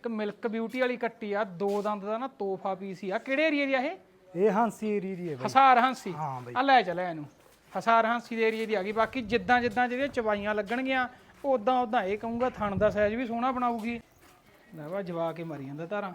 ਇੱਕ milk beauty ਵਾਲੀ ਕੱਟੀ ਆ ਦੋ ਦੰਦ ਦਾ ਨਾ ਤੋਹਫਾ ਪੀਸ ਹੀ ਆ। ਕਿਹੜੇ ਏਰੀਆ ਦੀ ਆ ਇਹ? ਇਹ ਹਾਂਸੀ ਏਰੀ ਦੀ ਹੈ ਬਾਈ। ਹਸਾਰ ਹਾਂਸੀ। ਹਾਂ ਬਾਈ। ਆ ਲੈ ਚੱਲਿਆ ਇਹਨੂੰ। ਹਸਾਰ ਹਾਂਸੀ ਦੇ ਏਰੀਆ ਦੀ ਆ ਗਈ। ਬਾਕੀ ਜਿੱਦਾਂ ਜਿੱਦਾਂ ਜਿਹੜੀਆਂ ਚਵਾਈਆਂ ਲੱਗਣਗੀਆਂ ਉਦਾਂ ਉਦਾਂ ਇਹ ਕਹੂੰਗਾ ਥਣ ਦਾ ਸਾਈਜ਼ ਵੀ ਸੋਹਣਾ ਬਣਾਊਗੀ। ਲੈ ਵਾ ਜਵਾ ਕੇ ਮਰੀ ਜਾਂਦਾ ਧਾਰਾਂ।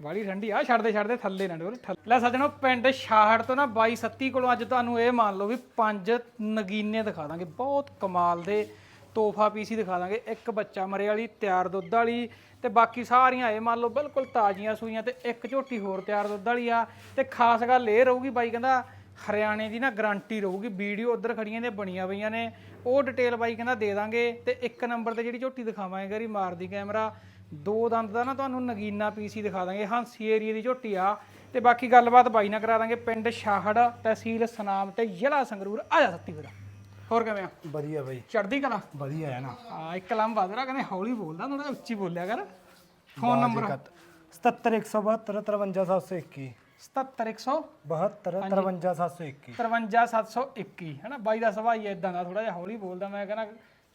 ਵਾਲੀ ਠੰਡੀ ਆ ਛੱਡਦੇ ਛੱਡਦੇ ਥੱਲੇ ਨਾ ਡੋਲ ਥੱਲੇ ਲੈ ਸੱਜਣੋ ਪਿੰਡ ਛਾਹੜ ਤੋਂ ਨਾ 22 37 ਕੋਲੋਂ ਅੱਜ ਤੁਹਾਨੂੰ ਇਹ ਮੰਨ ਲਓ ਵੀ ਪੰਜ ਨਗੀਨੇ ਦਿਖਾ ਦਾਂਗੇ। ਬਹੁਤ ਕਮਾਲ ਦੇ ਤੋਹਫਾ ਪੀਸੀ ਦਿਖਾ ਦਾਂਗੇ। ਇੱਕ ਬੱਚਾ ਮਰੇ ਵਾਲੀ, ਤਿਆਰ ਦੁੱਧ ਵਾਲੀ ਤੇ ਬਾਕੀ ਸਾਰੀਆਂ ਇਹ ਮੰਨ ਲਓ ਬਿਲਕੁਲ ਤਾਜ਼ੀਆਂ ਸੂਈਆਂ ਤੇ ਇੱਕ ਝੋਟੀ ਹੋਰ ਤਿਆਰ ਦੁੱਧ ਵਾਲੀ ਆ। ਤੇ ਖਾਸ ਗੱਲ ਇਹ ਰਹੂਗੀ ਬਾਈ ਕਹਿੰਦਾ ਹਰਿਆਣੇ ਦੀ ਨਾ ਗਾਰੰਟੀ ਰਹੂਗੀ। ਵੀਡੀਓ ਉਧਰ ਖੜੀਆਂ ਨੇ, ਬਣੀਆਂ ਪਈਆਂ ਨੇ। ਉਹ ਡਿਟੇਲ ਬਾਈ ਕਹਿੰਦਾ ਦੇ ਦਾਂਗੇ ਤੇ ਇੱਕ ਨੰਬਰ ਤੇ ਜਿਹੜੀ ਝੋਟੀ ਦਿਖਾਵਾਂਗੇ ਗਰੀ ਮਾਰਦੀ ਕੈਮਰਾ ਦੋ ਦੰਦ ਦਾ ਨਾ ਤੁਹਾਨੂੰ ਨਗੀਨਾ ਪੀਸੀ ਦਿਖਾ ਦਾਂਗੇ। ਹਾਂਸੀ ਏਰੀਏ ਦੀ ਝੋਟੀ ਆ। ਤੇ ਬਾਕੀ ਗੱਲਬਾਤ ਬਾਈ ਨਾਲ ਕਰਾ ਦਾਂਗੇ। ਪਿੰਡ ਸ਼ਾਹੜ ਤਹਿਸੀਲ ਸਨਾਮ ਤੇ ਜ਼ਿਲ੍ਹਾ ਸੰਗਰੂਰ। ਆ ਜਾ ਸੱਤੀ ਵੀਰਾ। ਹੋਰ ਕਿਵੇਂ ਆ? ਵਧੀਆ ਬਾਈ। ਚੜਦੀ ਕਲਾ? ਵਧੀਆ ਹੈ ਨਾ। ਆ ਇੱਕ ਲੰਮ ਬਾਦਰਾ ਕਹਿੰਦੇ ਹੌਲੀ ਬੋਲਦਾ ਥੋੜਾ ਉੱਚੀ ਬੋਲਿਆ ਕਰ। Phone number? 77172 53721 77100 72 53721 53721 ਹੈਨਾ ਬਾਈ ਦਾ ਸੁਭਾਅ ਹੀ ਇਦਾਂ ਦਾ ਥੋੜਾ ਜਿਹਾ ਹੌਲੀ ਬੋਲਦਾ ਮੈਂ ਕਹਿੰਦਾ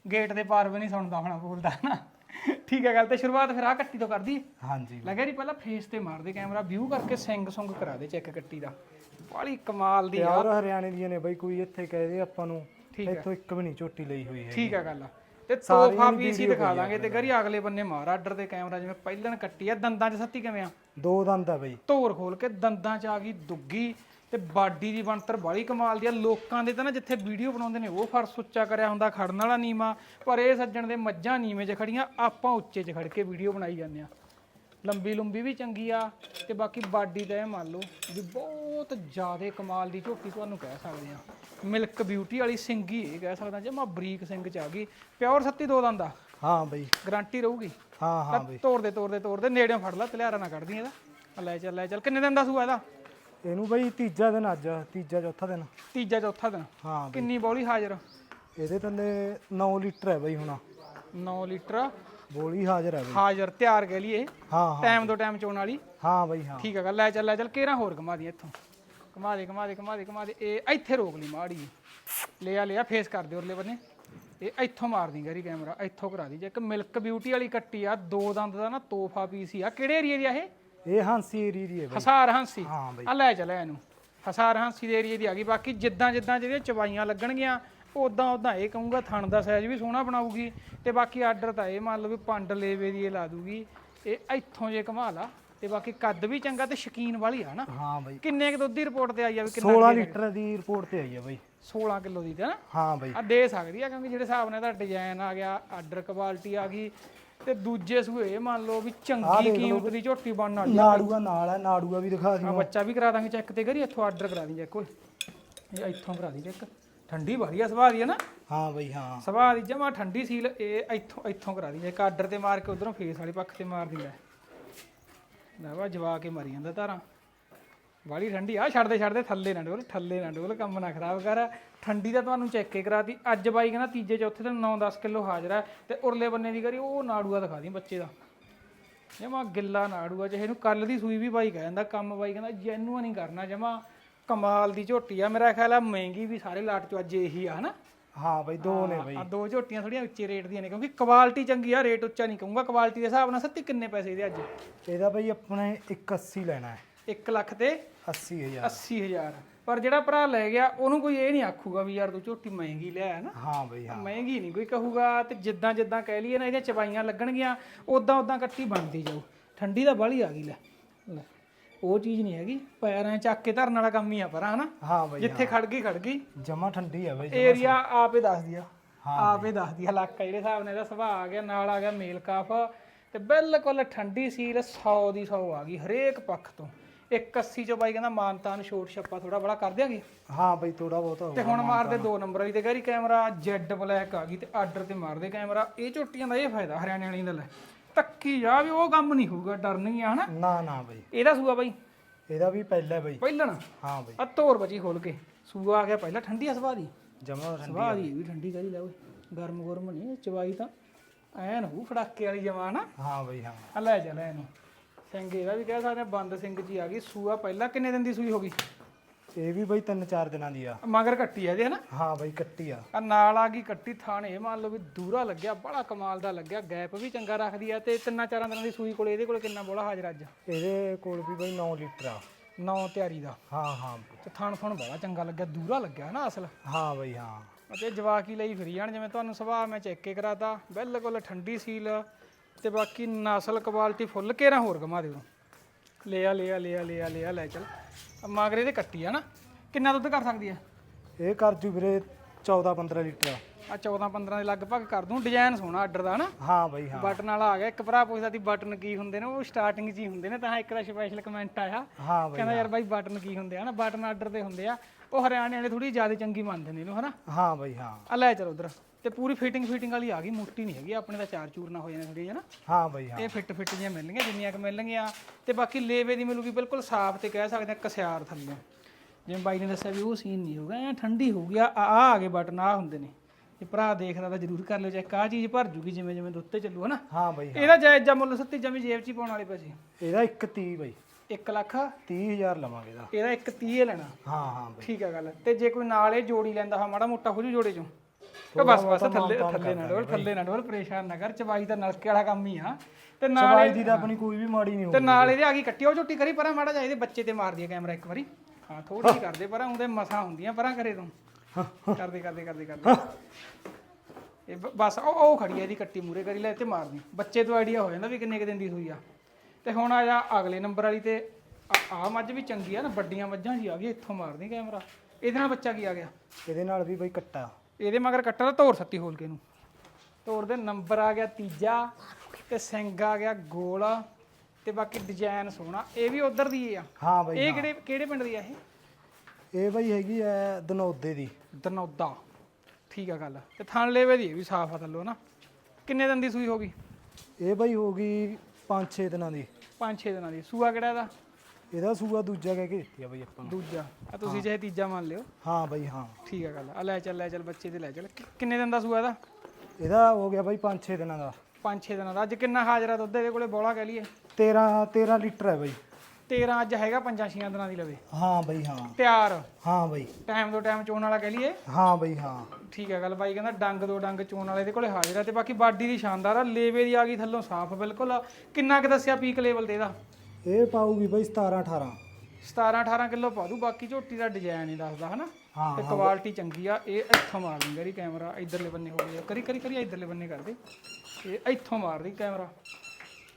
ਗੇਟ ਦੇ ਪਾਰ ਵੀ ਨਹੀਂ ਸੁਣਦਾ ਹੋਣਾ ਬੋਲਦਾ ਨਾ? ਠੀਕ ਹੈ ਗੱਲ ਤੇ ਸ਼ੁਰੂਆਤ ਫਿਰ ਆ ਕੱਟੀ ਤੋਂ ਕਰਦੀ ਹਾਂਜੀ। ਲੱਗਿਆ ਨਹੀਂ ਪਹਿਲਾਂ ਫੇਸ ਤੇ ਮਾਰਦੇ ਕੈਮਰਾ ਵਿਊ ਕਰਕੇ ਸਿੰਗ ਸੁੰਗ ਕਰਾ ਦੇ ਚੈੱਕ ਕੱਟੀ ਦਾ। ਬਾਲੀ ਕਮਾਲ ਦੀ ਪਿਆਰ ਹਰਿਆਣੇ ਦੀਆਂ ਨੇ ਬਾਈ ਕੋਈ ਇੱਥੇ ਕਹਿ ਦੇ ਆਪਾਂ ਨੂੰ। ਠੀਕ ਹੈ। ਇੱਥੋਂ ਇੱਕ ਵੀ ਨਹੀਂ ਝੋਟੀ ਲਈ ਹੋਈ ਹੈ ਠੀਕ ਹੈ ਗੱਲ ਤੇ ਤੋਹਫਾ ਪੀਸ ਹੀ ਦਿਖਾ ਦਾਂਗੇ ਤੇ ਗਰੀ ਅਗਲੇ ਬੰਨੇ ਮਾਰ ਆਰਡਰ ਤੇ ਕੈਮਰਾ ਜਿਵੇਂ ਪਹਿਲਣ ਕੱਟੀ ਆ ਦੰਦਾਂ 'ਚ ਸੱਤੀ ਕਿਵੇਂ ਆ? ਦੋ ਦੰਦ ਆ ਬਾਈ। ਧੋਰ ਖੋਲ ਕੇ ਦੰਦਾਂ 'ਚ ਆ ਗਈ ਦੁੱਗੀ ਤੇ ਬਾਡੀ ਦੀ ਬਣਤਰ ਬਾਲੀ ਕਮਾਲ ਦੀ ਆ। ਲੋਕਾਂ ਦੇ ਤਾਂ ਨਾ ਜਿੱਥੇ ਵੀਡੀਓ ਬਣਾਉਂਦੇ ਨੇ ਉਹ ਫਰਸ਼ ਉੱਚਾ ਕਰਿਆ ਹੁੰਦਾ ਖੜਨ ਵਾਲਾ ਨੀਮਾ ਪਰ ਇਹ ਸੱਜਣ ਦੇ ਮੱਝਾਂ ਨੀਵੇਂ 'ਚ ਖੜੀਆਂ ਆਪਾਂ ਉੱਚੇ 'ਚ ਖੜ ਕੇ ਵੀਡੀਓ ਬਣਾਈ ਜਾਂਦੇ ਆ। ਲੰਬੀ ਲੰਬੀ ਵੀ ਚੰਗੀ ਆ ਤੇ ਬਾਕੀ ਬਾਡੀ ਦਾ ਇਹ ਮੰਨ ਲਓ ਵੀ ਬਹੁਤ ਜ਼ਿਆਦਾ ਕਮਾਲ ਦੀ ਝੋਟੀ ਤੁਹਾਨੂੰ ਕਹਿ ਸਕਦੇ ਆ ਮਿਲਕ ਬਿਊਟੀ ਵਾਲੀ ਸਿੰਗੀ ਇਹ ਕਹਿ ਸਕਦਾ ਜਮਾ ਬਰੀਕ ਸਿੰਘ ਚ ਆ ਗਈ ਪਿਓਰ ਸੱਤੀ ਦੋ ਦੰਦਾ ਹਾਂ ਬਾਈ। ਗਾਰੰਟੀ ਰਹੂਗੀ। ਹਾਂ ਹਾਂ ਬਾਈ। ਤੋੜਦੇ ਤੋੜਦੇ ਤੋੜਦੇ ਨੇੜਿਓਂ ਫੜ ਲੈ ਤਲਿਆਰਾ ਨਾ ਕੱਢਦੀ ਇਹਦਾ। ਲੈ ਚੱਲ ਲੈ ਚੱਲ ਕਿੰਨੇ ਦਿਨ ਦਾ ਸੂਆ ਇਹਦਾ? ਇਹਨੂੰ ਬਾਈ ਤੀਜਾ ਦਿਨ ਅੱਜ ਤੀਜਾ ਚੌਥਾ ਦਿਨ। ਤੀਜਾ ਚੌਥਾ ਦਿਨ। ਹਾਂ ਕਿੰਨੀ ਬੌਲੀ ਹਾਜ਼ਰ? ਇਹਦੇ ਥੱਲੇ 9 ਲੀਟਰ ਹੈ ਬਾਈ ਹੁਣ। 9 ਲੀਟਰ। ਬੋਲੀ ਹਾਜ਼ਰ ਹੈ ਬਾਈ। ਹਾਜ਼ਰ ਤਿਆਰ ਕਹਿ ਲਈਏ। ਹਾਂ ਹਾਂ। ਟਾਈਮ ਤੋਂ ਟਾਈਮ ਚੋਣ ਵਾਲੀ। ਹਾਂ ਬਾਈ ਹਾਂ। ਠੀਕ ਹੈਗਾ ਲੈ ਚੱਲ ਲੈ ਚੱਲ ਕੇਰਾ ਹੋਰ ਘੁਮਾ ਦੀ ਇੱਥੋਂ। ਘੁਮਾ ਦੇ ਘੁਮਾ ਦੇ ਘੁਮਾ ਦੇ ਘੁਮਾ ਦੇ। ਇਹ ਇੱਥੇ ਰੋਕ ਲਈ ਮਾੜੀ ਲਿਆ ਲਿਆ ਫੇਸ ਕਰ ਦੇ ਉਰਲੇ ਬੰਨੇ। ਇਹ ਇੱਥੋਂ ਮਾਰ ਦੀ ਗਰੀ ਕੈਮਰਾ ਇੱਥੋਂ ਕਰਾ ਦੀ ਜੇ ਇੱਕ ਮਿਲਕ ਬਿਊਟੀ ਵਾਲੀ ਕੱਟੀ ਆ ਦੋ ਦੰਦ ਦਾ ਨਾ ਤੋਹਫਾ ਪੀਸ ਆ। ਕਿਹੜੇ ਏਰੀਆ ਦੀ ਆ ਇਹ? ਇਹ ਹਾਂਸੀ ਏਰੀ ਦੀ ਹੈ ਬਾਈ। ਹਸਾਰ ਹਾਂਸੀ। ਹਾਂ ਬਾਈ। ਆ ਲੈ ਚੱਲਿਆ ਇਹਨੂੰ। ਹਸਾਰ ਹਾਂਸੀ ਦੇ ਏਰੀਏ ਦੀ ਆ ਗਈ। ਬਾਕੀ ਜਿੱਦਾਂ ਜਿੱਦਾਂ ਜਿਹੜੀਆਂ ਚਵਾਈਆਂ ਲੱਗਣਗੀਆਂ ਉਦਾਂ ਉਦਾਂ ਇਹ ਕਹੂੰਗਾ ਥਣ ਦਾ ਸਾਈਜ਼ ਵੀ ਸੋਹਣਾ ਬਣਾਊਗੀ ਤੇ ਬਾਕੀ ਆਰਡਰ ਤਾਂ ਇਹ ਮੰਨ ਲਓ ਵੀ ਪੰਡ ਲੇਵੇ ਦੀ ਇਹ ਲਾ ਦੂਗੀ। ਇਹ ਇੱਥੋਂ ਜੇ ਘੁਮਾ ਲਾ ਤੇ ਬਾਕੀ ਕੱਦ ਵੀ ਚੰਗਾ ਤੇ ਸ਼ਕੀਨ ਵਾਲੀ ਆ ਨਾ। ਹਾਂ ਬਾਈ। ਕਿੰਨੇ ਕੁ ਦੁੱਧ ਦੀ ਰਿਪੋਰਟ ਤੇ ਆਈ ਆ ਵੀ ਕਿੰਨਾ 16 ਲੀਟਰ ਦੀ ਰਿਪੋਰਟ ਤੇ ਆਈ ਹੈ ਬਾਈ। 16 ਕਿਲੋ ਦੀ ਤੇ ਨਾ? ਹਾਂ ਬਾਈ। ਆ ਦੇ ਸਕਦੀ ਆ ਕਿਉਂਕਿ ਜਿਹੜੇ ਹਿਸਾਬ ਨਾਲ ਇਹਦਾ ਡਿਜ਼ਾਈਨ ਆ ਗਿਆ ਆਰਡਰ ਕੁਆਲਿਟੀ ਆ ਗਈ ਤੇ ਦੂਜੇ ਸੂਏ ਮੰਨ ਲਓ ਵੀ ਚੰਗੀ ਕੀਮਤ ਦੀ ਝੋਟੀ ਬਣਨ ਵਾਲੀ ਨਾੜੂਆ ਨਾਲ ਹੈ ਨਾੜੂਆ ਵੀ ਦਿਖਾ ਆ ਦਿਓ। ਬੱਚਾ ਵੀ ਕਰਾ ਦਾਂਗੇ ਚੈੱਕ ਤੇ ਕਰੀ ਇੱਥੋਂ ਆਰਡਰ ਕਰਾ ਦੀ ਚੈੱਕ ਓਏ ਇਹ ਇੱਥੋਂ ਕਰਾ ਦੀ ਚੈੱਕ ਠੰਡੀ ਵਾਲੀ ਆ ਸੁਭਾਅ ਦੀ ਹੈ ਨਾ? ਹਾਂ ਬਾਈ ਹਾਂ। ਸੁਭਾਅ ਦੀ ਜਮਾ ਠੰਡੀ ਸੀਲ ਇਹ ਇੱਥੋਂ ਇੱਥੋਂ ਕਰਾ ਦੀ। ਇੱਕ ਆਰਡਰ ਤੇ ਮਾਰ ਕੇ ਉਧਰੋਂ ਫੇਸ ਵਾਲੀ ਪੱਖ ਤੇ ਮਾਰ ਦੀ ਲੈ ਵਾ ਜਵਾ ਕੇ ਮਰੀ ਜਾਂਦਾ ਧਾਰਾਂ। ਵਾਲੀ ਠੰਡੀ ਆ ਛੱਡਦੇ ਛੱਡਦੇ ਥੱਲੇ ਨਾ ਡੋਲ ਥੱਲੇ ਨਾ ਡੋਲ ਕੰਮ ਨਾ ਖਰਾਬ ਕਰ। ਠੰਡੀ ਦਾ ਤੁਹਾਨੂੰ ਚੈੱਕ ਕੇ ਕਰਾਤੀ। ਅੱਜ ਬਾਈ ਕਹਿੰਦਾ ਤੀਜੇ ਚੌਥੇ ਦਿਨ 9-10 ਕਿਲੋ ਹਾਜ਼ਰ ਹੈ ਤੇ ਉਰਲੇ ਬੰਨੇ ਦੀ ਕਰੀ ਉਹ ਨਾੜੂਆ ਦਿਖਾ ਦੀ ਬੱਚੇ ਦਾ। ਜਮਾ ਗਿੱਲਾ ਨਾੜੂਆ ਜਿਹੇ ਨੂੰ ਕੱਲ ਦੀ ਸੂਈ ਵੀ ਬਾਈ ਕਹਿੰਦਾ ਕੰਮ ਬਾਈ ਕਹਿੰਦਾ ਜੈਨੂਅਨ ਨਹੀਂ ਕਰਨਾ ਜਮਾ ਕਮਾਲ ਦੀ ਝੋਟੀ ਆ। ਮੇਰਾ ਖਿਆਲ ਆ ਮਹਿੰਗੀ ਵੀ ਸਾਰੇ ਲਾਟ ਚੋਂ ਅੱਜ ਇਹੀ ਆ ਹਨਾ? ਹਾਂ ਬਾਈ ਦੋ ਨੇ ਬਾਈ। ਆ ਦੋ ਝੋਟੀਆਂ ਥੋੜੀਆਂ ਉੱਚੇ ਰੇਟ ਦੀਆਂ ਨੇ ਕਿਉਂਕਿ ਕੁਆਲਿਟੀ ਚੰਗੀ ਆ ਰੇਟ ਉੱਚਾ ਨਹੀਂ ਕਹੂੰਗਾ। ਕੁਆਲਿਟੀ ਦੇ ਹਿਸਾਬ ਨਾਲ ਸੱਤੀ ਕਿੰਨੇ ਪੈਸੇ ਇਹਦੇ ਅੱਜ? ਇਹਦਾ ਬਾਈ ਆਪਣੇ 180 ਲੈਣਾ ਹੈ। 1 ਲੱਖ ਤੇ 80000 80000 ਪਰ ਜਿਹੜਾ ਭਰਾ ਲੈ ਗਿਆ ਉਹਨੂੰ ਕੋਈ ਇਹ ਨਹੀਂ ਆਖੂਗਾ ਵੀ ਯਾਰ ਤੂੰ ਝੋਟੀ ਮਹਿੰਗੀ ਲਿਆ ਨਾ ਹਾਂ ਬਾਈ ਹਾਂ। ਮਹਿੰਗੀ ਨਹੀਂ ਕੋਈ ਕਹੂਗਾ ਤੇ ਜਿੱਦਾਂ ਜਿੱਦਾਂ ਕਹਿ ਲਈਏ ਨਾ ਇਹਦੀਆਂ ਚਬਾਈਆਂ ਲੱਗਣਗੀਆਂ ਉਦਾਂ ਉਦਾਂ ਕੱਟੀ ਬਣਦੀ ਜਾਊ। ਠੰਡੀ ਦਾ ਬਾਲੀ ਆ ਗਈ ਲੈ। ਲੈ। ਉਹ ਚੀਜ਼ ਨਹੀਂ ਹੈਗੀ ਪੈਰਾਂ ਚੱਕ ਕੇ ਧਰਨ ਵਾਲਾ ਕੰਮ ਹੀ ਆ ਪਰ ਹਨਾ? ਹਾਂ ਬਾਈ ਜਿੱਥੇ ਖੜ ਗਈ ਖੜ ਗਈ। ਜਮਾ ਠੰਡੀ ਹੈ ਬਾਈ ਏਰੀਆ ਆਪੇ ਦੱਸਦੀ ਆ ਆਪੇ ਦੱਸਦੀ ਆ ਇਲਾਕਾ ਜਿਹੜੇ ਹਿਸਾਬ ਨਾਲ ਇਹਦਾ ਸੁਭਾਅ ਆ ਗਿਆ ਨਾਲ ਆ ਗਿਆ ਮੇਲ ਕਾਫ। ਤੇ ਬਿਲਕੁਲ ਠੰਡੀ ਸੀਲ 100 ਦੀ 100 ਆ ਗਈ ਹਰੇਕ ਪੱਖ ਤੋਂ। 180 ਚੋਂ ਬਾਈ ਕਹਿੰਦਾ ਮਾਨਤਾਨ ਛੋਟ ਛੱਪਾ ਥੋੜਾ ਬੜਾ ਕਰ ਦਿਆਂਗੇ। ਹਾਂ ਬਾਈ ਥੋੜਾ ਬਹੁਤ ਤੇ ਹੁਣ ਮਾਰਦੇ ਦੋ ਨੰਬਰ ਵਾਲੀ ਤੇ ਗੈਰੀ ਕੈਮਰਾ ਜੈਡ ਬਲੈਕ ਆ ਗਈ ਤੇ ਆਰਡਰ ਤੇ ਮਾਰਦੇ ਕੈਮਰਾ। ਇਹ ਝੋਟੀਆਂ ਦਾ ਇਹ ਫਾਇਦਾ ਹਰਿਆਣੇ ਵਾਲੀ ਦਾ ਲੈ। ਤੱਕੀ ਜਾ ਵੀ ਉਹ ਕੰਮ ਨਹੀਂ ਹੋਊਗਾ ਡਰਨੀ ਆ ਹਨਾ? ਨਾ ਨਾ ਬਾਈ। ਇਹਦਾ ਸੂਆ ਬਾਈ? ਇਹਦਾ ਵੀ ਪਹਿਲਾ ਬਾਈ। ਪਹਿਲਣ? ਹਾਂ ਬਾਈ। ਆ ਤੋਰ ਬਚੀ ਖੋਲ ਕੇ। ਸੂਆ ਆ ਗਿਆ ਪਹਿਲਾਂ ਠੰਡੀ ਆ ਸੁਭਾਅ ਦੀ? ਜਮਾ ਠੰਡੀ ਸੁਭਾਅ ਦੀ ਵੀ ਠੰਡੀ ਕਰੀ ਲੈ ਓਏ। ਗਰਮ ਗਰਮ ਨਹੀਂ ਚਵਾਈ ਤਾਂ ਐਨ ਹੂ ਫੜਾਕੇ ਵਾਲੀ ਜਮਾ ਨਾ ਹਾਂ ਬਾਈ ਹਾਂ। ਆ ਲੈ ਜਾ ਲੈ ਇਹਨੂੰ। ਸਿੰਘ ਇਹਦਾ ਵੀ ਕਹਿ ਸਕਦੇ ਆ ਬੰਦ ਸਿੰਘ ਜੀ ਆ ਗਈ ਸੂਆ ਪਹਿਲਾਂ ਕਿੰਨੇ ਦਿਨ ਦੀ ਸੂਈ ਹੋ ਗਈ? ਇਹ ਵੀ ਬਾਈ ਤਿੰਨ ਚਾਰ ਦਿਨਾਂ ਦੀ ਆ। ਮਗਰ ਕੱਟੀ ਆ ਇਹਦੇ ਹਨਾ? ਹਾਂ ਬਾਈ ਕੱਟੀ ਆ। ਆ ਨਾਲ ਆ ਗਈ ਕੱਟੀ ਥਾਣੇ ਇਹ ਮੰਨ ਲਓ ਵੀ ਦੂਰਾ ਲੱਗਿਆ ਬੜਾ ਕਮਾਲ ਦਾ ਲੱਗਿਆ ਗੈਪ ਵੀ ਚੰਗਾ ਰੱਖਦੀ ਆ ਤੇ ਤਿੰਨਾਂ ਚਾਰਾਂ ਦਿਨਾਂ ਦੀ ਸੂਈ ਕੋਲ ਇਹਦੇ ਕੋਲ ਕਿੰਨਾ ਬੋਲਾ ਹਾਜ਼ਰ ਅੱਜ? ਇਹਦੇ ਕੋਲ ਵੀ ਬਾਈ 9 ਲੀਟਰ ਆ। ਨੌ ਤਿਆਰੀ ਦਾ? ਹਾਂ ਹਾਂ। ਤੇ ਥਣ ਥਣ ਬੜਾ ਚੰਗਾ ਲੱਗਿਆ ਦੂਰਾ ਲੱਗਿਆ ਨਾ ਅਸਲ। ਹਾਂ ਬਾਈ ਹਾਂ। ਅਤੇ ਜਵਾਕੀ ਲਈ ਫਰੀ ਜਾਣ ਜਿਵੇਂ ਤੁਹਾਨੂੰ ਸੁਭਾਅ ਮੈਂ ਚੈੱਕ ਕਰਾਤਾ ਬਿਲਕੁਲ ਠੰਡੀ ਸੀਲ ਤੇ ਬਾਕੀ ਨਸਲ ਕੁਆਲਿਟੀ ਫੁੱਲ ਕੇਰਾ ਹੋਰ ਘਮਾ ਦਿਓ। ਲੈ ਆ ਲੈ ਆ ਲੈ ਆ ਲੈ ਆ ਲੈ ਆ ਲੈ ਚੱਲ। ਮਗਰੇ ਦੇ ਕੱਟੀ ਆ ਨਾ। ਕਿੰਨਾ ਦੁੱਧ ਕਰ ਸਕਦੀ ਆ? ਇਹ ਕਰ ਜੂ ਵੀਰੇ 14 15 ਲੀਟਰ। ਆ ਆ 14 15 ਦੇ ਲਗਭਗ ਕਰ ਦੂੰ। ਡਿਜ਼ਾਈਨ ਸੋਹਣਾ ਆਰਡਰ ਦਾ ਨਾ। ਹਾਂ ਬਾਈ ਹਾਂ। ਬਟਨ ਵਾਲਾ ਆ ਗਿਆ। ਇੱਕ ਭਰਾ ਪੁੱਛਦਾ ਸੀ ਬਟਨ ਕੀ ਹੁੰਦੇ ਨੇ ਉਹ ਸਟਾਰਟਿੰਗ 'ਚ ਹੀ ਹੁੰਦੇ ਨੇ ਤਾਂ ਇੱਕ ਦਾ ਸਪੈਸ਼ਲ ਕਮੈਂਟ ਆਇਆ। ਹਾਂ ਬਾਈ ਕਹਿੰਦਾ ਯਾਰ ਬਾਈ ਬਟਨ ਕੀ ਹੁੰਦੇ ਆ ਨਾ ਬਟਨ ਆਰਡਰ ਦੇ ਹੁੰਦੇ ਆ। ਉਹ ਹਰਿਆਣੇ ਵਾਲੇ ਥੋੜੀ ਜ਼ਿਆਦਾ ਚੰਗੀ ਮੰਨਦੇ ਨੇ ਇਹਨੂੰ ਹਨਾ? ਹਾਂ ਬਾਈ ਹਾਂ। ਆ ਲੈ ਚਲੋ ਉਧਰ। ਤੇ ਪੂਰੀ ਫਿਟਿੰਗ ਫਿਟਿੰਗ ਵਾਲੀ ਆ ਗਈ ਮੋਟੀ ਨਹੀਂ ਹੈਗੀ ਆਪਣੇ ਦਾ ਚਾਰ ਚੂਰ ਨਾ ਹੋ ਜਾਣੇ ਥੋੜੀ ਹੈ ਨਾ? ਹਾਂ ਬਾਈ ਹਾਂ। ਇਹ ਫਿੱਟ ਫਿੱਟ ਜਿਹੀਆਂ ਮਿਲਣਗੀਆਂ ਜਿੰਨੀਆਂ ਕਿ ਮਿਲਣਗੀਆਂ। ਤੇ ਬਾਕੀ ਲੇਵੇ ਦੀ ਮਿਲੂਗੀ ਬਿਲਕੁਲ ਸਾਫ਼ ਤੇ ਕਹਿ ਸਕਦੇ ਆ ਕਸਿਆਰ ਥੱਲੇ ਜਿਵੇਂ ਬਾਈ ਨੇ ਦੱਸਿਆ ਵੀ ਉਹ ਸੀਨ ਨਹੀਂ ਹੋਊਗਾ ਐ ਠੰਡੀ ਹੋਊਗੀ ਆ ਆ ਆ ਗਏ ਬਟਨ ਆ ਹੁੰਦੇ ਨੇ। ਜੇ ਭਰਾ ਦੇਖਦਾ ਤਾਂ ਜ਼ਰੂਰ ਕਰ ਲਿਓ ਚੈੱਕ ਆ ਚੀਜ਼ ਭਰ ਜੂਗੀ ਜਿਵੇਂ ਜਿਵੇਂ ਦੁੱਤੇ ਚੱਲੂ ਹਨਾ ਹਾਂ ਬਾਈ ਹਾਂ। ਇਹਦਾ ਜਾਇਜ਼ ਜਾਂ ਮੁੱਲ ਸੱਤੀ ਜਮੀ ਜੇਬ 'ਚ ਹੀ ਪਾਉਣ ਵਾਲੇ ਪੈਸੇ ਇਹਦਾ 130 ਬਾਈ। 1 ਲੱਖ? 30000 ਲਵਾਂਗੇ ਇਹਦਾ। ਇਹਦਾ 1 30 ਲੈਣਾ। ਹਾਂ ਹਾਂ ਬਾਈ। ਠੀਕ ਆ ਗੱਲ। ਤੇ ਜੇ ਕੋਈ ਨਾਲ ਇਹ ਜੋੜੀ ਲੈਂਦਾ ਹਾਂ ਮਾੜਾ ਮੋਟਾ ਹੋ ਜੂ ਜੋੜੇ ਚੋਂ? ਤੇ ਬਸ ਬਸ ਥੱਲੇ ਥੱਲੇ ਨਾ ਡੋਲ ਥੱਲੇ ਨਾ ਡੋਲ ਪਰੇਸ਼ਾਨ ਨਾ ਕਰ ਚਬਾਈ ਤਾਂ ਨਲਕੇ ਵਾਲਾ ਕੰਮ ਹੀ ਆ। ਤੇ ਨਾਲ ਚਵਾਈ ਦੀ ਤਾਂ ਆਪਣੀ ਕੋਈ ਵੀ ਮਾੜੀ ਨਹੀਂ ਤੇ ਹੋਊਗੀ। ਨਾਲ ਇਹਦੇ ਆ ਗਈ ਕੱਟੀ ਉਹ ਝੁੱਟੀ ਕਰੀ ਪਰਾਂ ਮਾੜਾ ਇਹਦੇ ਬੱਚੇ ਤੇ ਮਾਰ ਦਿਆ ਕੈਮਰਾ ਇੱਕ ਵਾਰੀ। ਹਾਂ ਥੋੜੀ ਕਰਦੇ ਪਰਾਂ ਉਹਦੇ ਮਸਾਂ ਹੁੰਦੀਆਂ ਪਰਾਂ ਕਰੇ ਤੂੰ। ਕਰਦੇ ਕਰਦੇ ਕਰਦੇ ਕਰਦੇ। ਇਹ ਬਸ ਉਹ ਉਹ ਖੜੀ ਆ ਇਹਦੀ ਕੱਟੀ ਮੂਰੇ ਕਰੀ ਲੈ ਤੇ ਮਾਰਦੀ। ਬੱਚੇ ਤੋਂ ਆਈਡੀਆ ਹੋ ਜਾਂਦਾ ਵੀ ਕਿੰਨੇ ਕੁ ਦਿਨ ਦੀ ਸੂਈ ਆ। ਤੇ ਹੁਣ ਆ ਜਾ ਅਗਲੇ ਨੰਬਰ ਵਾਲੀ ਤੇ ਆ ਮੱਝ ਵੀ ਚੰਗੀ ਆ ਨਾ ਵੱਡੀਆਂ ਮੱਝਾਂ ਜੀ ਆ ਗਈ ਇੱਥੋਂ ਮਾਰਦੀ ਕੈਮਰਾ। ਇਹਦੇ ਨਾਲ ਬੱਚਾ ਕੀ ਆ ਗਿਆ? ਇਹਦੇ ਨਾਲ ਵੀ ਬਾਈ ਕੱਟਾ। ਇਹਦੇ ਮਗਰ ਕੱਟਾ ਦਾ ਤੋਰ ਸੱਤੀ ਹੋਲ ਕੇ ਨੂੰ ਤੋਰ ਦੇ ਨੰਬਰ ਆ ਗਿਆ ਤੀਜਾ ਤੇ ਸਿੰਘ ਆ ਗਿਆ ਗੋਲ ਤੇ ਬਾਕੀ ਡਿਜ਼ਾਈਨ ਸੋਹਣਾ। ਇਹ ਵੀ ਉਧਰ ਦੀ ਆ? ਹਾਂ ਬਾਈ ਇਹ ਕਿਹੜੇ ਕਿਹੜੇ ਪਿੰਡ ਦੀ ਆ ਇਹ? ਇਹ ਬਾਈ ਹੈਗੀ ਐ ਦਨੌਦੇ ਦੀ। ਦਨੌਦਾ। ਠੀਕ ਆ ਗੱਲ। ਤੇ ਥਣ ਲੇਵੇ ਦੀ ਇਹ ਵੀ ਸਾਫ਼ ਆ ਥੱਲੋਂ ਨਾ। ਕਿੰਨੇ ਦਿਨ ਦੀ ਸੂਈ ਹੋ ਗਈ? ਇਹ ਬਾਈ ਹੋ ਗਈ 5-6 ਦਿਨਾਂ ਦੀ। 5-6 ਦਿਨਾਂ ਦੀ। ਸੂਆ ਕਿਹੜਾ ਇਹਦਾ? ਇਹਦਾ ਸੂਆ ਦੂਜਾ ਕਹਿ ਕੇ ਦਿੱਤੀ ਆ ਬਾਈ ਆਪਾਂ ਨੂੰ। ਦੂਜਾ। ਆ ਤੁਸੀਂ ਚਾਹੇ ਤੀਜਾ ਮੰਨ ਲਿਓ। ਹਾਂ ਬਾਈ ਹਾਂ। ਠੀਕ ਆ ਗੱਲ ਆ। ਲੈ ਚੱਲ ਲੈ ਚੱਲ ਬੱਚੇ ਦੇ ਲੈ ਚੱਲ। ਕਿ- ਕਿੰਨੇ ਦਿਨ ਦਾ ਸੂਆ ਇਹਦਾ? ਇਹਦਾ ਹੋ ਗਿਆ ਬਾਈ 5-6 ਦਿਨਾਂ ਦਾ। 5-6 ਦਿਨਾਂ ਦਾ। ਅੱਜ ਕਿੰਨਾ ਹਾਜ਼ਰਾ ਦੁੱਧ ਇਹਦੇ ਕੋਲੇ? ਬੋਲਾ ਕਹਿ ਲਈਏ। 13 13 ਲੀਟਰ ਹੈ ਬਾਈ। 13 ਅੱਜ ਹੈਗਾ 5-6 ਦਿਨਾਂ ਦੀ ਲਵੇ। ਹਾਂ ਬਾਈ ਹਾਂ। ਤਿਆਰ। ਹਾਂ ਬਾਈ। ਟਾਈਮ ਤੋਂ ਟਾਈਮ ਚੋਣ ਵਾਲਾ ਕਹਿ ਲਈਏ। ਹਾਂ ਬਾਈ ਹਾਂ। ਠੀਕ ਹੈ ਗੱਲ। ਬਾਈ ਕਹਿੰਦਾ ਡੰਗ ਦੋ ਡੰਗ ਚੋਣ ਵਾਲੇ ਦੇ ਕੋਲੇ ਹਾਜ਼ਰ ਆ ਤੇ ਬਾਕੀ ਬਾਡੀ ਦੀ ਸ਼ਾਨਦਾਰ ਆ। ਲੇਵੇ ਦੀ ਆ ਗਈ ਥੱਲੋਂ ਸਾਫ਼ ਬਿਲਕੁਲ। ਕਿੰਨਾ ਕੁ ਦੱਸਿਆ ਪੀਕ ਲੈਵਲ ਤੇ ਇਹਦਾ? ਇਹ ਪਾਊਗੀ ਬਾਈ 17 18 17 18 ਕਿਲੋ ਪਾ ਦੂ ਬਾਕੀ ਝੋਟੀ ਦਾ ਡਿਜ਼ਾਈਨ ਹੀ ਦੱਸਦਾ ਹਨਾ? ਹਾਂ ਤੇ ਕੁਆਲਿਟੀ ਚੰਗੀ ਆ ਇਹ ਇੱਥੋਂ ਮਾਰ ਦੀ ਕਰੀ ਕੈਮਰਾ ਇਧਰਲੇ ਬੰਨੇ ਹੋ ਗਿਆ ਕਰੀ ਕਰੀ ਕਰੀ ਇਧਰਲੇ ਬੰਨੇ ਕਰ ਦੇ। ਇਹ ਇੱਥੋਂ ਮਾਰ ਦੀ ਕੈਮਰਾ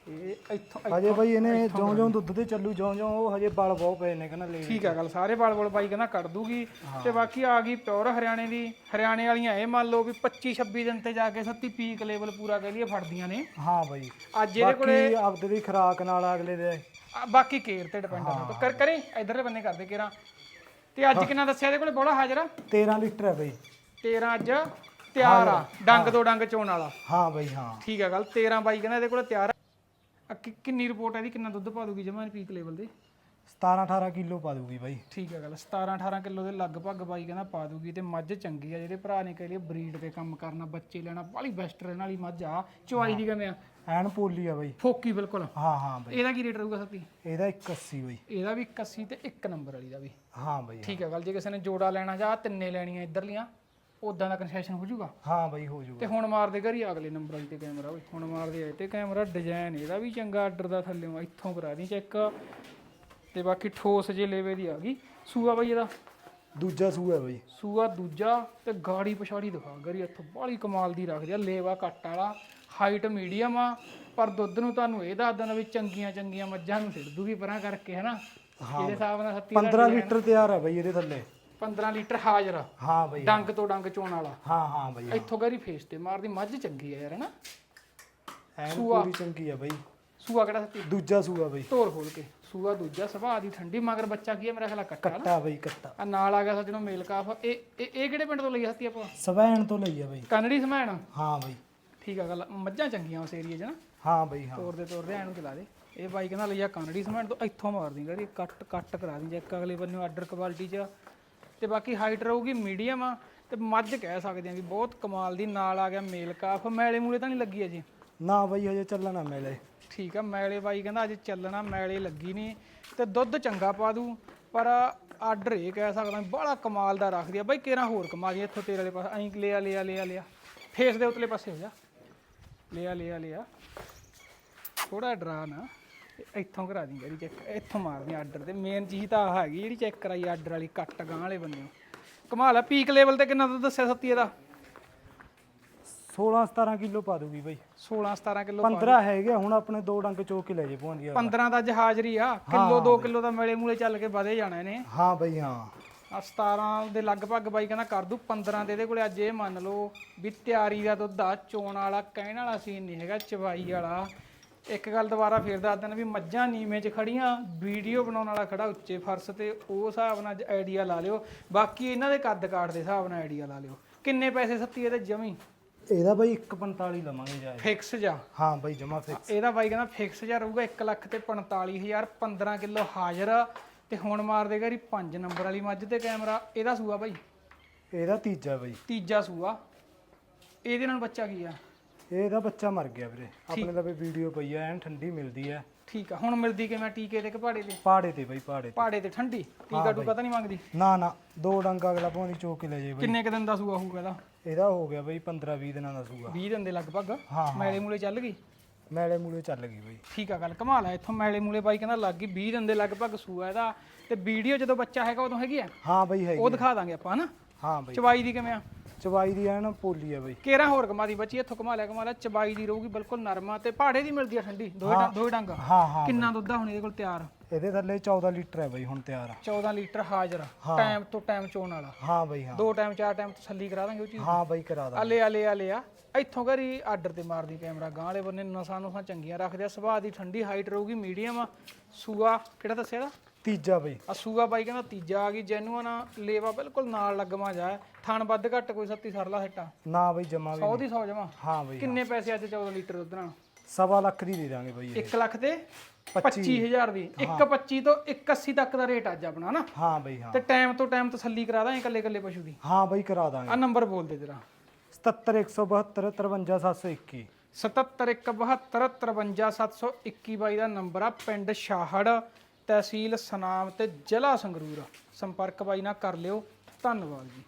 ਇਹ ਇੱਥੋਂ ਹਜੇ ਬਾਈ ਇਹਨੇ ਜਿਉਂ ਜਿਉਂ ਦੁੱਧ ਤੇ ਚੱਲੂ ਜਿਉਂ ਜਿਉਂ ਉਹ ਹਜੇ ਬਲ ਬਹੁਤ ਪਏ ਨੇ ਕਹਿੰਦਾ ਲੈ ਠੀਕ ਆ ਗੱਲ ਸਾਰੇ ਬਾਲ ਬੋਲ ਬਾਈ ਕਹਿੰਦਾ ਕੱਢ ਦੂਗੀ। ਤੇ ਬਾਕੀ ਆ ਗਈ ਪਿਓਰ ਹਰਿਆਣੇ ਦੀ। ਹਰਿਆਣੇ ਵਾਲੀਆਂ ਇਹ ਮੰਨ ਲਓ ਵੀ 25 26 ਦਿਨ ਤੇ ਜਾ ਕੇ ਸੱਤੀ ਪੀਕ ਲੈਵਲ ਪੂਰਾ ਕਹਿ ਲਈਏ ਫੜਦੀਆਂ ਨੇ। ਹਾਂ ਬਾਈ। ਅੱਜ ਇਹਦੇ ਕੋਲੇ ਆਪਦੇ ਦੀ ਖਰਾਕ ਨਾਲ ਅਗਲੇ ਦੇ ਆ, ਬਾਕੀ ਕੇਰ ਤੇ ਡਿਪੈਂਡ ਆ। ਕਰ ਕਰੇ ਇਧਰਲੇ ਬੰਨੇ ਕਰਦੇ ਕੇਰਾ ਤੇ ਅੱਜ ਕਿੰਨਾ ਦੱਸਿਆ ਇਹਦੇ ਕੋਲੇ? ਬੋਲਾ ਹਾਜ਼ਰ। ਆ 13 ਲੀਟਰ ਹੈ ਬਾਈ। 13 ਅੱਜ ਤਿਆਰ ਆ। ਡੰਗ ਦੋ ਡੰਗ ਚੋਣ ਵਾਲਾ। ਹਾਂ ਬਾਈ ਹਾਂ। ਠੀਕ ਆ ਗੱਲ। 13 ਬਾਈ ਕਹਿੰਦਾ ਇਹਦੇ ਕੋਲੇ ਤਿਆਰ ਆ। ਆ ਕਿ- ਕਿੰਨੀ ਰਿਪੋਰਟ ਹੈ ਇਹਦੀ? ਕਿੰਨਾ ਦੁੱਧ ਪਾ ਦੂਗੀ ਜਮਾਂ ਪੀਕ ਲੈਵਲ ਦੇ? 17 18 ਕਿਲੋ ਪਾ ਦੂਗੀ ਬਾਈ। ਠੀਕ ਹੈ ਗੱਲ 17 18 ਕਿਲੋ ਦੇ ਲਗਭਗ ਬਾਈ ਕਹਿੰਦਾ ਪਾ ਦੂਗੀ ਤੇ ਮੱਝ ਚੰਗੀ ਆ ਜਿਹੜੇ ਭਰਾ ਨੇ ਕਹਿ ਲਈ ਬਰੀਡ ਤੇ ਕੰਮ ਕਰਨਾ ਬੱਚੇ ਲੈਣਾ ਬਾਲੀ ਬੈਸਟ ਰਹਿਣ ਵਾਲੀ ਮੱਝ ਆ ਚੁਆਈ ਦੀ ਕਿਵੇਂ ਆ। ਐਨ ਪੋਲੀ ਆ ਬਾਈ। ਫੋਕੀ ਬਿਲਕੁਲ। ਹਾਂ ਹਾਂ ਬਾਈ। ਇਹਦਾ ਕੀ ਰੇਟ ਰਹੂਗਾ ਸੱਤੀ? ਇਹਦਾ 81 ਬਾਈ। ਇਹਦਾ ਵੀ 81 ਤੇ 1 ਨੰਬਰ ਵਾਲੀ ਦਾ ਵੀ। ਹਾਂ ਬਾਈ ਠੀਕ ਹੈ। ਗੱਲ ਜੇ ਕਿਸੇ ਨੇ ਜੋੜਾ ਲੈਣਾ ਜਾਂ ਤਿੰਨੇ ਲੈਣੀਆਂ ਇਧਰਲੀਆਂ ਉਦਾਂ ਦਾ ਕਨਸੈਸ਼ਨ ਹੋ ਜਾਊਗਾ। ਹਾਂ ਬਾਈ ਹੋ ਜਾਊਗਾ। ਤੇ ਹੁਣ ਮਾਰਦੇ ਘਰੀ ਅਗਲੇ ਨੰਬਰ ਵਾਲੀ ਤੇ ਕੈਮਰਾ ਓਏ। ਹੁਣ ਮਾਰਦੇ ਆਏ ਤੇ ਕੈਮਰਾ ਡਿਜ਼ਾਈਨ ਇਹਦਾ ਵੀ ਚੰਗਾ ਆਰਡਰ ਦਾ ਥੱਲੇੋਂ ਇੱਥੋਂ ਕਰਾ ਦੀ ਚੈੱਕ ਤੇ ਬਾਕੀ ਠੋਸ ਜੇ ਲੇਵੇ ਦੀ ਆ ਗਈ। ਸੂਆ ਬਾਈ ਇਹਦਾ? ਦੂਜਾ ਸੂਆ ਹੈ ਬਾਈ। ਸੂਆ ਦੂਜਾ ਤੇ ਗਾੜੀ ਪਛਾੜੀ ਦਿਖਾ ਗਰੀ ਇੱਥੋਂ ਬਾਹਲੀ ਕਮਾਲ ਦੀ ਰੱਖਦੀ ਆ ਲੇਵਾ ਕੱਟ ਵਾਲਾ ਹਾਈਟ ਮੀਡੀਅਮ ਆ ਪਰ ਦੁੱਧ ਨੂੰ ਤੁਹਾਨੂੰ ਇਹ ਦੱਸ ਦੇਣਾ ਵੀ ਚੰਗੀਆਂ ਚੰਗੀਆਂ ਮੱਝਾਂ ਨੂੰ ਸਿੱਟ ਦੂਗੀ ਪਰਾਂ ਕਰਕੇ ਹਨਾ? ਇਹਦੇ ਹਿਸਾਬ ਨਾਲ 70 15 ਲੀਟਰ ਤਿਆਰ ਹੈ ਬਾਈ ਇਹਦੇ ਥੱਲੇ। 15 ਲੀਟਰ ਹਾਜ਼ਰ ਆ। ਹਾਂ ਬਾਈ ਡੰਗ ਤੋਂ ਡੰਗ ਚੋਣ ਵਾਲਾ। ਹਾਂ ਹਾਂ ਬਾਈ ਇੱਥੋਂ ਗਰੀ ਫੇਸ ਤੇ ਮਾਰਦੀ ਮੱਝ ਚੰਗੀ ਆ ਯਾਰ ਹਨਾ? ਐਨ। ਪੂਰੀ ਚੰਗੀ ਆ ਬਾਈ। ਸੂਆ ਕਿਹੜਾ ਸੱਤੀ? ਦੂਜਾ ਸੂਆ ਬਾਈ। ਧੋਰ ਖੋਲ ਕੇ। ਸੂਆ ਦੂਜਾ ਸੁਭਾਅ ਦੀ ਠੰਡੀ ਮਗਰ ਬੱਚਾ ਕੀ ਹੈ ਮੇਰਾ ਖਿਆਲ ਕੱਟਾ ਨਾ। ਕੱਟਾ ਬਾਈ ਕੱਟਾ। ਆ ਨਾਲ ਆ ਗਿਆ ਸੱਜਣੋ ਮੇਲ ਕਾਫ। ਇਹ ਇਹ ਇਹ ਕਿਹੜੇ ਪਿੰਡ ਤੋਂ ਲਈ ਹੱਤੀ ਆਪਾਂ? ਸਵੈਣ ਤੋਂ ਲਈ ਆ ਬਾਈ। ਕਨੜੀ ਸਮੈਣ ਹਾਂ ਬਾਈ। ਠੀਕ ਆ ਗੱਲ ਮੱਝਾਂ ਚੰਗੀਆਂ ਉਸ ਏਰੀਏ 'ਚ ਨਾ। ਹਾਂ ਬਾਈ ਹਾਂ। ਤੋਰਦੇ ਤੋਰਦੇ ਐਨੂੰ ਚਲਾ ਦੇ। ਇਹ ਬਾਈ ਕਹਿੰਦਾ ਲਈਆ ਕਨੜੀ ਸਮੈਣ ਤੋਂ ਇੱਥੋਂ ਮਾਰ ਦੀ ਗਰੀ ਕੱਟ ਕੱਟ ਕਰਾ ਦੀ ਚੈੱਕ ਅਗਲੇ ਬੰਨੇ ਆਰਡਰ ਕੁਆਲਿਟੀ 'ਚ। ਤੇ ਬਾਕੀ ਹਾਈਟ ਰਹੂਗੀ ਮੀਡੀਅਮ ਆ ਤੇ ਮੱਝ ਕਹਿ ਸਕਦੇ ਆ ਵੀ ਬਹੁਤ ਕਮਾਲ ਦੀ ਨਾਲ ਆ ਗਿਆ ਮੇਲ ਕਾਫ। ਮੈਲੇ ਮੂਲੇ ਤਾਂ ਨਹੀਂ ਲੱਗੀ ਅਜੇ? ਨਾ ਬਾਈ ਹਜੇ ਚੱਲਣਾ ਮੇਲੇ। ਠੀਕ ਆ, ਮੈਲੇ ਬਾਈ ਕਹਿੰਦਾ ਅੱਜ ਚੱਲਣਾ, ਮੈਲੇ ਲੱਗੀ ਨਹੀਂ, ਤੇ ਦੁੱਧ ਚੰਗਾ ਪਾ ਦੂ, ਪਰ ਆਰਡਰ ਇਹ ਕਹਿ ਸਕਦਾ ਬੜਾ ਕਮਾਲ ਦਾ ਰੱਖਦੀ ਆ। ਬਾਈ ਕੇਰਾ ਹੋਰ ਕਮਾ ਦੀ ਇੱਥੋਂ ਤੇਰੇ ਵਾਲੇ ਪਾਸੇ, ਐਂ ਲਿਆ ਲਿਆ ਲਿਆ ਲਿਆ। ਫੇਸ ਦੇ ਉਤਲੇ ਪਾਸੇ ਹੋ ਜਾ। ਲਿਆ ਲਿਆ ਲਿਆ। ਥੋੜਾ ਡਰਾ ਨਾ ਇੱਥੋਂ ਕਰਾ ਦੀ ਜਿਹੜੀ ਚੈੱਕ ਇੱਥੋਂ ਮਾਰਦੀ ਆਰਡਰ ਤੇ। ਮੇਨ ਚੀਜ਼ ਤਾਂ ਆਹ ਹੈਗੀ ਜਿਹੜੀ ਚੈੱਕ ਕਰਾਈ, ਆਰਡਰ ਵਾਲੀ, ਕੱਟ ਗਾਂ ਵਾਲੇ ਬੰਦੇ ਕਮਾਲ ਆ ਪੀਕ ਲੈਵਲ ਤੇ ਕਿੰਨਾ ਦੁੱਧ ਦੱਸਿਆ ਸੱਤੀ ਇਹਦਾ 16 17 ਕਿਲੋ ਪਾ ਦੂਗੀ ਬਾਈ। 16 17 ਕਿਲੋ 15 ਹੈਗੇ ਆ, ਹੁਣ ਆਪਣੇ ਦੋ ਡੰਗ ਚੋ ਕੇ ਲੈ ਜੇ ਪਹੁੰਚਦੀ 15 ਦਾ ਜਹਾਜ਼ਰੀ ਆ ਕਿਲੋ 2 ਕਿਲੋ ਦਾ ਮੇਲੇ ਮੂਲੇ ਚੱਲ ਕੇ ਵਧੇ ਜਾਣਾ ਇਹਨੇ ਹਾਂ ਬਾਈ ਹਾਂ। ਆ 17 ਦੇ ਲਗਭਗ ਬਾਈ ਕਹਿੰਦਾ ਕਰ ਦੂ 15 ਦੇ ਇਹਦੇ ਕੋਲੇ ਅੱਜ ਇਹ ਮੰਨ ਲਓ ਵੀ ਤਿਆਰੀ ਦਾ ਦੁੱਧ ਆ ਚੋਣ ਵਾਲਾ ਕਹਿਣ ਵਾਲਾ ਸੀਨ ਨਹੀਂ ਹੈਗਾ ਚਵਾਈ ਵਾਲਾ। ਇੱਕ ਗੱਲ ਦੁਬਾਰਾ ਫੇਰ ਦੱਸ ਦਿੰਦਾ ਵੀ ਮੱਝਾਂ ਨੀਵੇਂ 'ਚ ਖੜੀਆਂ ਵੀਡੀਓ ਬਣਾਉਣ ਵਾਲਾ ਖੜਾ ਉੱਚੇ ਫਰਸ਼ ਤੇ ਉਹ ਹਿਸਾਬ ਨਾਲ ਆਈਡੀਆ ਲਾ ਲਿਓ। ਬਾਕੀ ਇਹਨਾਂ ਦੇ ਕੱਦ ਕਾਠ ਦੇ ਹਿਸਾਬ ਨਾਲ ਆਈਡੀਆ ਲਾ ਲਿਓ। ਕਿੰਨੇ ਪੈਸੇ ਸੱਤੀ ਇਹਦੇ ਜਮੀ? ਇਹਦਾ ਬਾਈ 145 ਲਵਾਂਗੇ ਜਾਏ ਫਿਕਸ ਜਾ। ਹਾਂ ਬਾਈ ਜਮਾ ਫਿਕਸ ਇਹਦਾ ਬਾਈ ਕਹਿੰਦਾ ਫਿਕਸ ਜਾ ਰਹੂਗਾ 1 ਲੱਖ ਤੇ 45000 15 ਕਿਲੋ ਹਾਜ਼ਰ। ਤੇ ਹੁਣ ਮਾਰ ਦੇਗਾ ਜੀ 5 ਨੰਬਰ ਵਾਲੀ ਮੱਝ ਤੇ ਕੈਮਰਾ। ਇਹਦਾ ਸੂਆ ਬਾਈ? ਇਹਦਾ ਤੀਜਾ ਬਾਈ। ਤੀਜਾ ਸੂਆ। ਇਹਦੇ ਨਾਲ ਬੱਚਾ ਕੀ ਆ? ਇਹਦਾ ਬੱਚਾ ਮਰ ਗਿਆ ਵੀਰੇ। ਆਪਣੇ ਲਵੇ ਵੀਡੀਓ ਪਈ ਆ ਐਨ ਠੰਡੀ ਮਿਲਦੀ ਆ। ਠੀਕ ਆ ਹੁਣ ਮਿਲਦੀ ਕਿਵੇਂ? ਟੀਕੇ ਤੇ ਕਿ ਪਹਾੜੇ ਤੇ? ਪਹਾੜੇ ਤੇ ਬਾਈ ਪਹਾੜੇ ਤੇ। ਪਹਾੜੇ ਤੇ ਠੰਡੀ। ਟੀਕਾ ਟੂਕਾ ਤਾਂ ਨਹੀਂ ਮੰਗਦੀ? ਨਾ ਨਾ ਦੋ ਡੰਗ ਅਗਲਾ ਪਹੁੰਚੀ ਚੋ ਕੇ ਲੈ ਜੇ ਬਾਈ। ਕਿੰਨੇ ਕ ਦਿਨ ਦਾ ਸੂਆ ਹੋਊਗਾ ਇਹਦਾ? ਇਹਦਾ ਹੋ ਗਿਆ ਬਾਈ 15 20 ਦਿਨਾਂ ਦਾ ਸੂਗਾ 20 ਦਿਨ ਦੇ ਲਗਭਗ? ਹਾਂ ਮੈਲੇ ਮੂਲੇ ਚੱਲ ਗਈ? ਮੈਲੇ ਮੂਲੇ ਚੱਲ ਗਈ ਬਾਈ। ਠੀਕ ਆ ਗੱਲ ਕਮਾਲ ਆ। ਇੱਥੋਂ ਮੈਲੇ ਮੂਲੇ ਬਾਈ ਕਹਿੰਦਾ ਲੱਗ ਗਈ 20 ਦਿਨ ਦੇ ਲਗਭਗ ਸੂਆ ਇਹਦਾ। ਤੇ ਵੀਡੀਓ ਜਦੋਂ ਬੱਚਾ ਹੈਗਾ ਉਦੋਂ ਹੈਗੀ ਆ? ਹਾਂ ਬਾਈ ਹੈਗੀ ਉਹ ਦਿਖਾ ਦਾਂਗੇ ਆਪਾਂ ਹਨਾ? ਹਾਂ ਬਾਈ। ਚਵਾਈ ਦੀ ਕਿਵੇਂ ਆ? ਚਵਾਈ ਦੀ ਐਨ ਪੋਲੀ ਆ ਬਾਈ। ਕੇਰਾ ਹੋਰ ਕਮਾ ਦੀ ਬੱਚੀ ਇੱਥੋਂ ਕਮਾ ਲਿਆ ਕਮਾ ਲਿਆ ਚਬਾਈ ਦੀ ਰਹੂਗੀ ਬਿਲਕੁਲ ਨਰਮਾ ਤੇ ਪਹਾੜੇ ਦੀ ਮਿਲਦੀ ਆ ਠੰਡੀ ਦੋਏ ਡੰਗ ਦੋਏ ਡੰਗ। ਹਾਂ ਹਾਂ ਕਿੰਨਾ ਦੁੱਧ ਆ ਹੁਣ ਇਹਦੇ ਕੋਲ ਤਿਆਰ? ਇਹਦੇ ਥੱਲੇ 14 ਲੀਟਰ ਹੈ ਬਾਈ ਹੁਣ ਤਿਆਰ। 14 ਲੀਟਰ ਹਾਜ਼ਰ ਟਾਈਮ ਤੋਂ ਟਾਈਮ ਚੋਣ ਵਾਲਾ। ਹਾਂ ਬਾਈ ਹਾਂ। ਦੋ ਟਾਈਮ ਚਾਰ ਟਾਈਮ ਤਸੱਲੀ ਕਰਾ ਦਾਂਗੇ ਉਹ ਚੀਜ਼। ਹਾਂ ਬਾਈ ਕਰਾ ਦਾਂ ਆਲੇ ਆਲੇ ਆਲੇ ਆ। ਇੱਥੋਂ ਘਰੀ ਆਰਡਰ ਤੇ ਮਾਰਦੀ ਕੈਮਰਾ ਗਾਂ ਵਾਲੇ ਬੰਨੇ ਨਸਾਂ ਨੁਸਾਂ ਚੰਗੀਆਂ ਰੱਖਦੇ ਆ। ਸੁਭਾਅ ਦੀ ਠੰਡੀ ਹਾਈਟ ਰਹੂਗੀ ਮੀਡੀਅਮ ਸੂਆ ਕਿਹੜਾ ਦੱਸਿਆ ਦਾ ਤੀਜਾ ਬਾਈ। ਆ ਸੂਆ ਬਾਈ ਕਹਿੰਦਾ ਤੀਜਾ ਆ ਗਈ ਜੈਨੂਅਨ ਲੇਵਾ ਬਿਲਕੁਲ ਨਾਲ ਲੱਗਵਾ ਜਾ। ਥਣ ਵੱਧ ਘੱਟ ਕੋਈ ਸੱਤੀ ਸਰਲਾ ਹਟਾ ਨਾ ਬਾਈ ਜਮਾ ਵੀ 100 ਦੀ 100 ਜਮਾ। ਹਾਂ ਬਾਈ ਕਿੰਨੇ ਪੈਸੇ ਅੱਜ 14 ਲੀਟਰ ਦੁੱਧ ਨਾਲ? ਸਵਾ ਲੱਖ ਦੀ ਦੇ ਦਾਂਗੇ ਬਾਈ ਇਹ। 1 ਲੱਖ ਤੇ 25000 ਦੀ। 125 ਤੋਂ 180 ਤੱਕ ਦਾ ਰੇਟ ਅੱਜ ਆਪਣਾ ਨਾ। ਹਾਂ ਬਾਈ ਹਾਂ। ਤੇ ਟਾਈਮ ਤੋਂ ਟਾਈਮ ਤਸੱਲੀ ਕਰਾ ਦਾਂ ਇਕੱਲੇ ਇਕੱਲੇ ਪਸ਼ੂ ਦੀ। ਹਾਂ ਬਾਈ ਕਰਾ ਦਾਂਗੇ। ਆ ਨੰਬਰ ਬੋਲ ਦੇ ਜਰਾ। 77172 53721 7717535721 ਬਾਈ ਦਾ ਨੰਬਰ ਆ ਪਿੰਡ ਸ਼ਾਹੜ। ਤਹਿਸੀਲ ਸਨਾਮ ਤੇ ਜ਼ਿਲ੍ਹਾ ਸੰਗਰੂਰ। ਸੰਪਰਕ ਬਾਈ ਨਾਲ ਕਰ ਲਿਓ। ਧੰਨਵਾਦ ਜੀ।